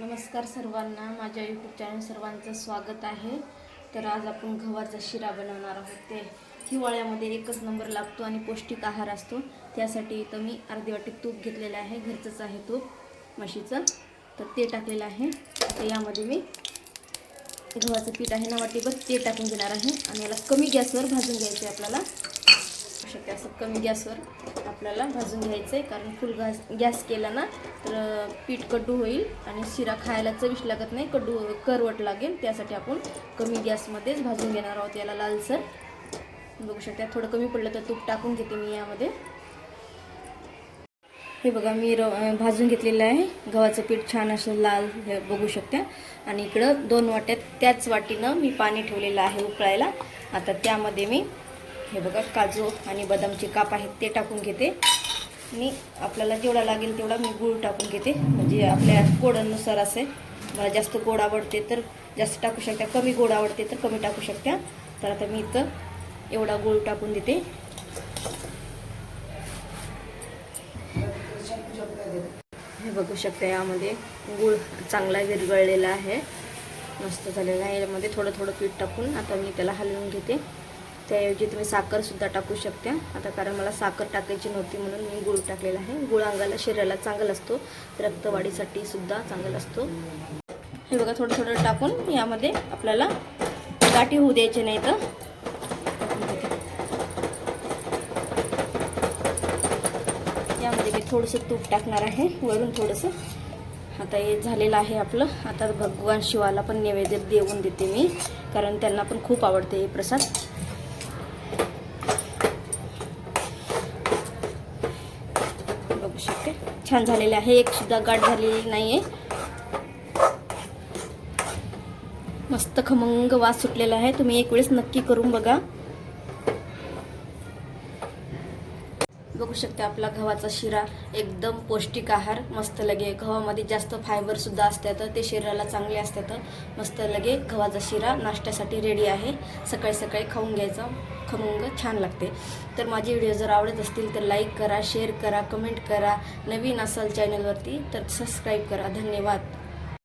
नमस्कार सर्वांना. माझ्या यूट्यूब चॅनल सर्वांचं स्वागत आहे. तर आज आपण गव्हाचा शिरा बनवणार आहोत. ते हिवाळ्यामध्ये एकच नंबर लागतो आणि पौष्टिक आहार असतो. त्यासाठी इथं मी अर्धी वाटी तूप घेतलेलं आहे. घरचंच आहे तूप म्हशीचं. तर ते टाकलेलं आहे. तर यामध्ये मी गव्हाचं पीठ आहे. ना वाटीभर ते टाकून घेणार आहे. आणि याला कमी गॅसवर भाजून घ्यायचं आहे आपल्याला. कमी गॅसवर आपल्याला भाजून घ्यायचं आहे कारण फुल गॅस गॅस केला ना तर पीठ कडू होईल आणि शिरा खायला चविष लागत नाही. कडू करवट लागेल. त्यासाठी आपण कमी गॅसमध्येच भाजून घेणार आहोत याला लालसर. बघू शकता थोडं कमी पडलं तर तूप टाकून घेते मी यामध्ये. हे बघा मी र भाजून घेतलेलं आहे. गव्हाचं पीठ छान असं लाल हे बघू शकता. आणि इकडं दोन वाट्यात त्याच वाटीनं मी पाणी ठेवलेलं आहे उकळायला. आता त्यामध्ये मी हे बघा काजू आणि बदामचे काप आहेत ते टाकून घेते. आणि आपल्याला जेवढा लागेल तेवढा मी गूळ टाकून घेते. म्हणजे आपल्या गोडानुसार असे. मला जास्त गोड आवडते तर जास्त टाकू शकता कमी गोड आवडते तर कमी टाकू शकता. तर आता मी इथं एवढा गूळ टाकून देते. हे बघू शकता यामध्ये गूळ चांगला विरगळलेला आहे. मस्त झालेला आहे. यामध्ये थोडं थोडं पीठ टाकून आता मी त्याला हलवून घेते. त्याऐवजी तुम्ही साखरसुद्धा टाकू शकता. आता कारण मला साखर टाकायची नव्हती म्हणून मी गुळ टाकलेला आहे. गुळ अंगाला शरीराला चांगला असतो. रक्तवाढीसाठी सुद्धा चांगला असतो. हे बघा थोडं थोडं टाकून यामध्ये आपल्याला गाठी होऊ द्यायचे नाही तर. यामध्ये मी थोडंसं तूप टाकणार आहे. वरून थोडंसं. आता हे झालेलं आहे आपलं. आता भगवान शिवाला पण नैवेद्य देऊन देते मी. कारण त्यांना पण खूप आवडते हे प्रसाद बघू शकते छान झालेले आहे. एक सुद्धा गाठ झालेली नाही आहे मस्त खमंग वास सुटलेला आहे. तुम्ही एक वेळेस नक्की करून बघा. बघू शकता. आपला गव्हाचा शिरा एकदम पौष्टिक आहार मस्त लगे. गव्हामध्ये जास्त फायबरसुद्धा असतात ते शरीराला चांगले असतात. मस्त लगे गव्हाचा शिरा नाश्त्यासाठी रेडी आहे. सकाळी सकाळी खाऊन घ्यायचा. खमंग छान लागते. तर माझे व्हिडिओ जर आवडत असतील तर लाईक करा शेअर करा कमेंट करा. नवीन असाल चॅनलवरती तर सबस्क्राईब करा. धन्यवाद.